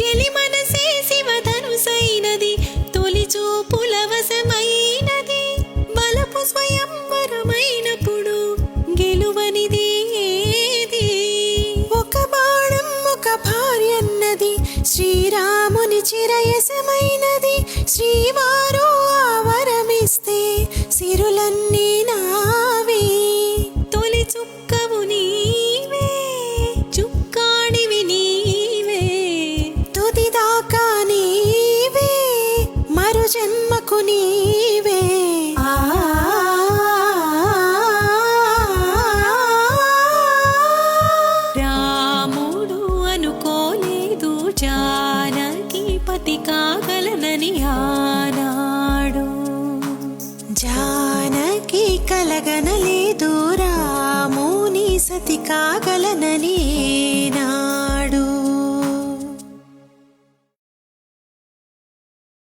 చెలి మనసే శివధనుసైనది తొలి చూపుల వశమైనది. బలపు స్వయంవరమైనప్పుడు గెలువనిది ఏది? ఒక బాణం ఒక భార్యన్నది శ్రీరాముని చిరయసమైనది. శ్రీవారు ఆవరమిస్తే సిరులన్నీ నా మరు జన్మకు నీవే. రాముడు అనుకోలేదు జానకి పతి కాగలనని ఆనాడు. జానకి కలగనలేదు రాముని సతి కాగలనని